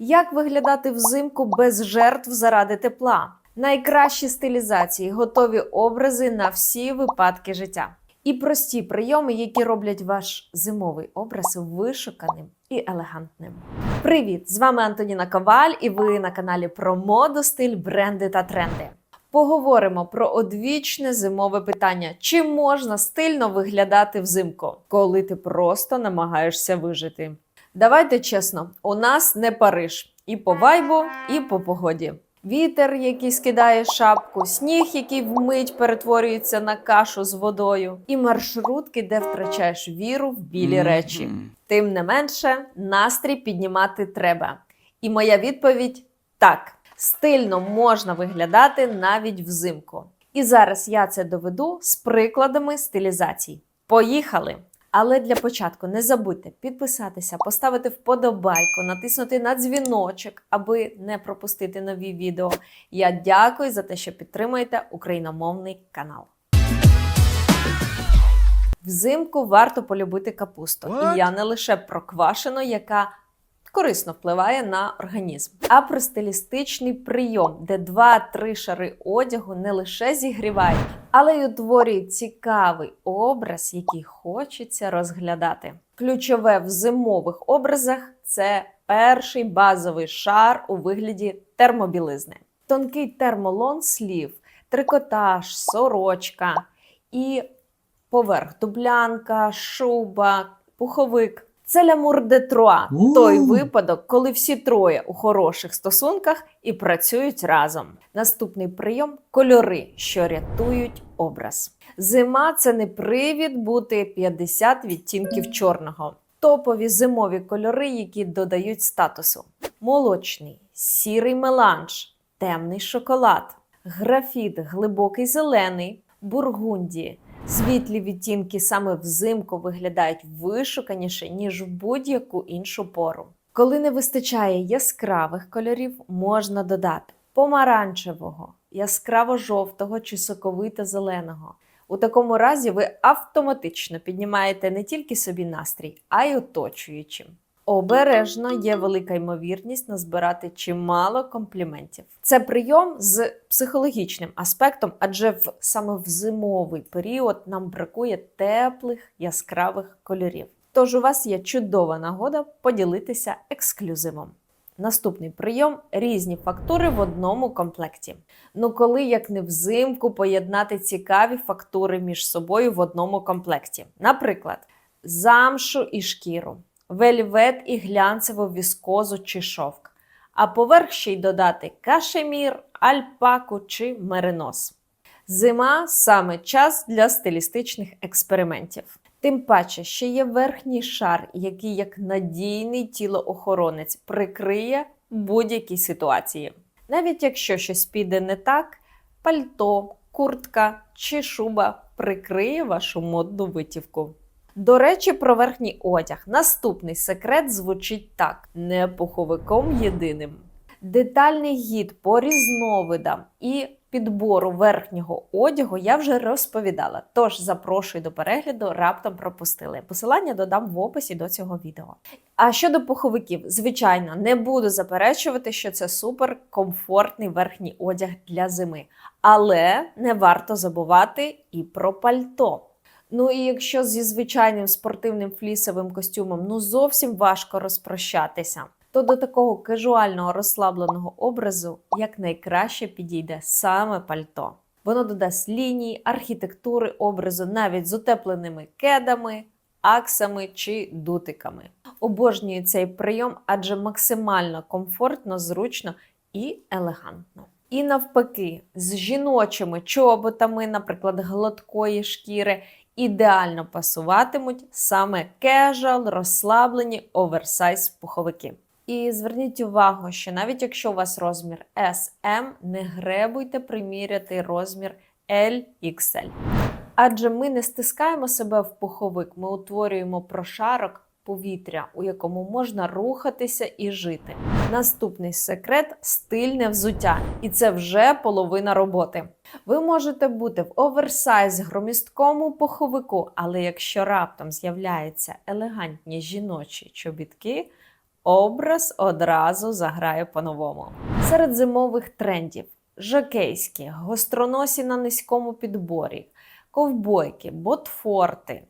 Як виглядати взимку без жертв заради тепла? Найкращі стилізації, готові образи на всі випадки життя. І прості прийоми, які роблять ваш зимовий образ вишуканим і елегантним. Привіт! З вами Антоніна Коваль, і ви на каналі про моду, стиль, бренди та тренди. Поговоримо про одвічне зимове питання: чи можна стильно виглядати взимку, коли ти просто намагаєшся вижити? Давайте чесно, у нас не Париж і по вайбу, і по погоді. Вітер, який скидає шапку, сніг, який вмить перетворюється на кашу з водою, і маршрутки, де втрачаєш віру в білі речі. Тим не менше, настрій піднімати треба. І моя відповідь так: стильно можна виглядати навіть взимку. І зараз я це доведу з прикладами стилізацій. Поїхали! Але для початку не забудьте підписатися, поставити вподобайку, натиснути на дзвіночок, аби не пропустити нові відео. Я дякую за те, що підтримуєте україномовний канал. Взимку варто полюбити капусту. What? І я не лише про квашену, яка корисно впливає на організм, а про стилістичний прийом, де 2-3 шари одягу не лише зігрівають, але й утворюють цікавий образ, який хочеться розглядати. Ключове в зимових образах це перший базовий шар у вигляді термобілизни. Тонкий термолон слів, трикотаж, сорочка і поверх дублянка, шуба, пуховик. Це лямур де труа, той випадок, коли всі троє у хороших стосунках і працюють разом. Наступний прийом кольори, що рятують образ. Зима це не привід бути 50 відтінків чорного. Топові зимові кольори, які додають статусу: молочний, сірий меланж, темний шоколад, графіт, глибокий зелений, бургунді. Світлі відтінки саме взимку виглядають вишуканіше, ніж в будь-яку іншу пору. Коли не вистачає яскравих кольорів, можна додати помаранчевого, яскраво-жовтого чи соковито-зеленого. У такому разі ви автоматично піднімаєте не тільки собі настрій, а й оточуючим. Обережно є велика ймовірність назбирати чимало компліментів. Це прийом з психологічним аспектом, адже в саме в зимовий період нам бракує теплих яскравих кольорів. Тож у вас є чудова нагода поділитися ексклюзивом. Наступний прийом різні фактури в одному комплекті. Ну коли як не взимку поєднати цікаві фактури між собою в одному комплекті. Наприклад, замшу і шкіру, вельвет і глянцеву віскозу чи шовк. А поверх ще й додати кашемір, альпаку чи меринос. Зима саме час для стилістичних експериментів. Тим паче, ще є верхній шар, який як надійний тілоохоронець прикриє будь-які ситуації. Навіть якщо щось піде не так, пальто, куртка чи шуба прикриє вашу модну витівку. До речі, про верхній одяг. Наступний секрет звучить так: не пуховиком єдиним. Детальний гід по різновидам і підбору верхнього одягу я вже розповідала. Тож запрошую до перегляду, раптом пропустили. Посилання додам в описі до цього відео. А щодо пуховиків, звичайно, не буду заперечувати, що це супер комфортний верхній одяг для зими. Але не варто забувати і про пальто. Ну і якщо зі звичайним спортивним флісовим костюмом ну зовсім важко розпрощатися, то до такого кажуального розслабленого образу якнайкраще підійде саме пальто. Воно додасть лінії, архітектури образу навіть з утепленими кедами, аксами чи дутиками. Обожнюю цей прийом, адже максимально комфортно, зручно і елегантно. І навпаки, з жіночими чоботами, наприклад, гладкої шкіри, ідеально пасуватимуть саме кежуал, розслаблені оверсайз пуховики. І зверніть увагу, що навіть якщо у вас розмір SM, не гребуйте приміряти розмір LXL. Адже ми не стискаємо себе в пуховик, ми утворюємо прошарок повітря, у якому можна рухатися і жити. Наступний секрет стильне взуття, і це вже половина роботи. Ви можете бути в оверсайз громісткому пуховику, але якщо раптом з'являються елегантні жіночі чобітки, образ одразу заграє по-новому. Серед зимових трендів жакейські, гостроносі на низькому підборі, ковбойки, ботфорти,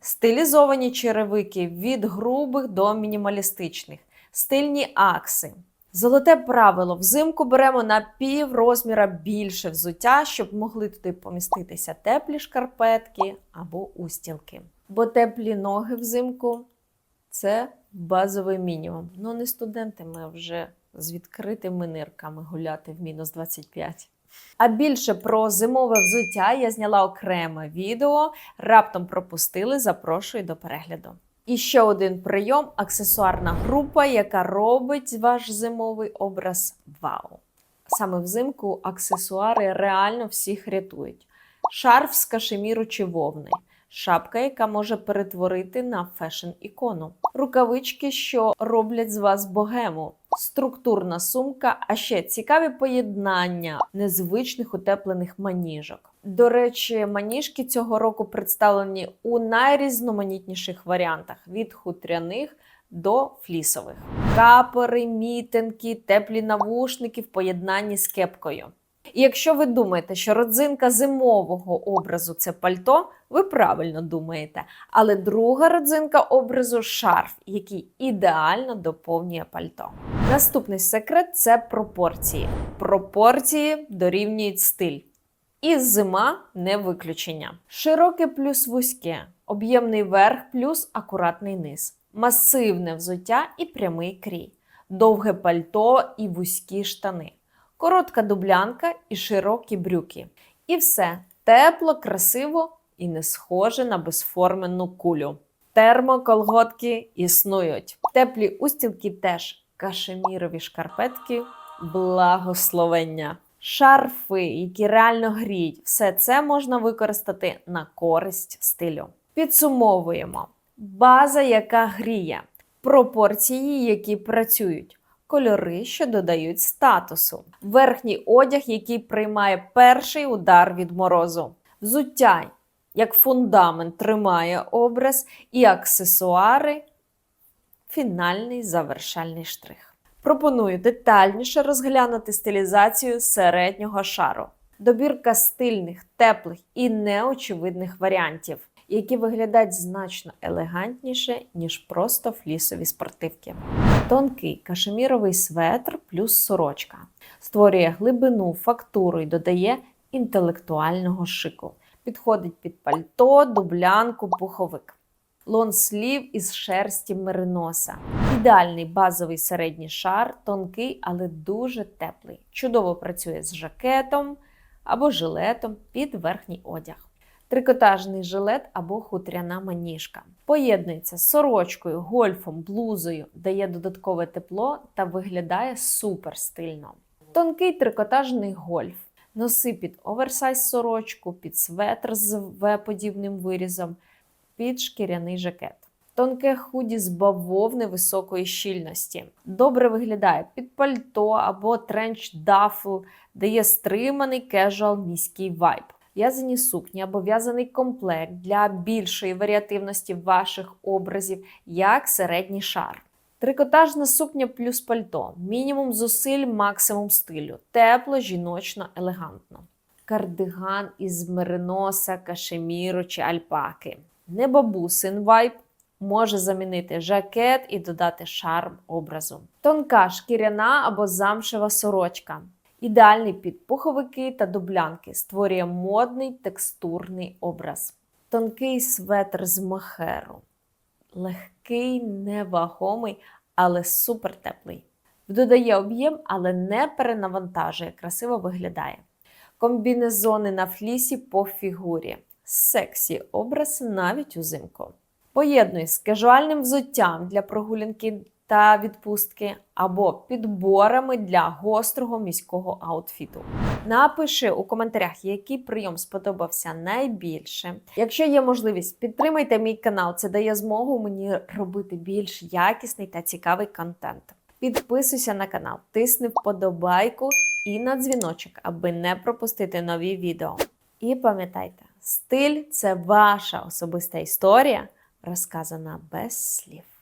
стилізовані черевики від грубих до мінімалістичних, стильні акси. Золоте правило: взимку беремо на пів розміра більше взуття, щоб могли туди поміститися теплі шкарпетки або устілки. Бо теплі ноги взимку це базовий мінімум. Ну, не студентами, а вже з відкритими нирками гуляти в мінус 25. А більше про зимове взуття я зняла окреме відео. Раптом пропустили, запрошую до перегляду. І ще один прийом аксесуарна група, яка робить ваш зимовий образ вау. Саме взимку аксесуари реально всіх рятують. Шарф з кашеміру чи вовни, шапка, яка може перетворити на фешн-ікону, рукавички, що роблять з вас богему, структурна сумка, а ще цікаві поєднання незвичних утеплених маніжок. До речі, маніжки цього року представлені у найрізноманітніших варіантах від хутряних до флісових. Капори, мітинки, теплі навушники в поєднанні з кепкою. І якщо ви думаєте, що родзинка зимового образу це пальто, ви правильно думаєте. Але друга родзинка образу шарф, який ідеально доповнює пальто. Наступний секрет це пропорції. Пропорції дорівнюють стиль. І зима не виключення. Широке плюс вузьке, об'ємний верх плюс акуратний низ, масивне взуття і прямий крій, довге пальто і вузькі штани, коротка дублянка і широкі брюки. І все тепло, красиво і не схоже на безформенну кулю. Термоколготки існують. Теплі устілки теж кашемірові шкарпетки, благословення. Шарфи, які реально гріють, все це можна використати на користь стилю. Підсумовуємо: база, яка гріє, пропорції, які працюють, кольори, що додають статусу, верхній одяг, який приймає перший удар від морозу, взуття, як фундамент тримає образ, і аксесуари фінальний завершальний штрих. Пропоную детальніше розглянути стилізацію середнього шару. Добірка стильних, теплих і неочевидних варіантів, які виглядають значно елегантніше, ніж просто флісові спортивки. Тонкий кашеміровий светр плюс сорочка створює глибину, фактуру і додає інтелектуального шику. Підходить під пальто, дублянку, пуховик лонслів із шерсті мериноса. Ідеальний базовий середній шар, тонкий, але дуже теплий. Чудово працює з жакетом або жилетом під верхній одяг. Трикотажний жилет або хутряна маніжка. Поєднується з сорочкою, гольфом, блузою, дає додаткове тепло та виглядає супер стильно. Тонкий трикотажний гольф. Носи під оверсайз сорочку, під светр з В-подібним вирізом, під шкіряний жакет. Тонке худі з бавовни високої щільності. Добре виглядає під пальто або тренч дафл, дає стриманий кежуал міський вайб. В'язані сукні або в'язаний комплект для більшої варіативності ваших образів, як середній шар. Трикотажна сукня плюс пальто, мінімум зусиль, максимум стилю, тепло, жіночно, елегантно. Кардиган із мериноса, кашеміру чи альпаки. Не бабусин вайб може замінити жакет і додати шарм образу. Тонка шкіряна або замшева сорочка. Ідеальний під пуховики та дублянки створює модний текстурний образ. Тонкий светр з махеру. Легкий, невагомий, але супер теплий. Додає об'єм, але не перенавантажує, красиво виглядає. Комбінезони на флісі по фігурі сексі образ навіть узимку. Поєднуй з кажуальним взуттям для прогулянки та відпустки або підборами для гострого міського аутфіту. Напиши у коментарях, який прийом сподобався найбільше. Якщо є можливість, підтримайте мій канал, це дає змогу мені робити більш якісний та цікавий контент. Підписуйся на канал, тисни вподобайку і на дзвіночок, аби не пропустити нові відео. І пам'ятайте, стиль це ваша особиста історія, розказана без слів.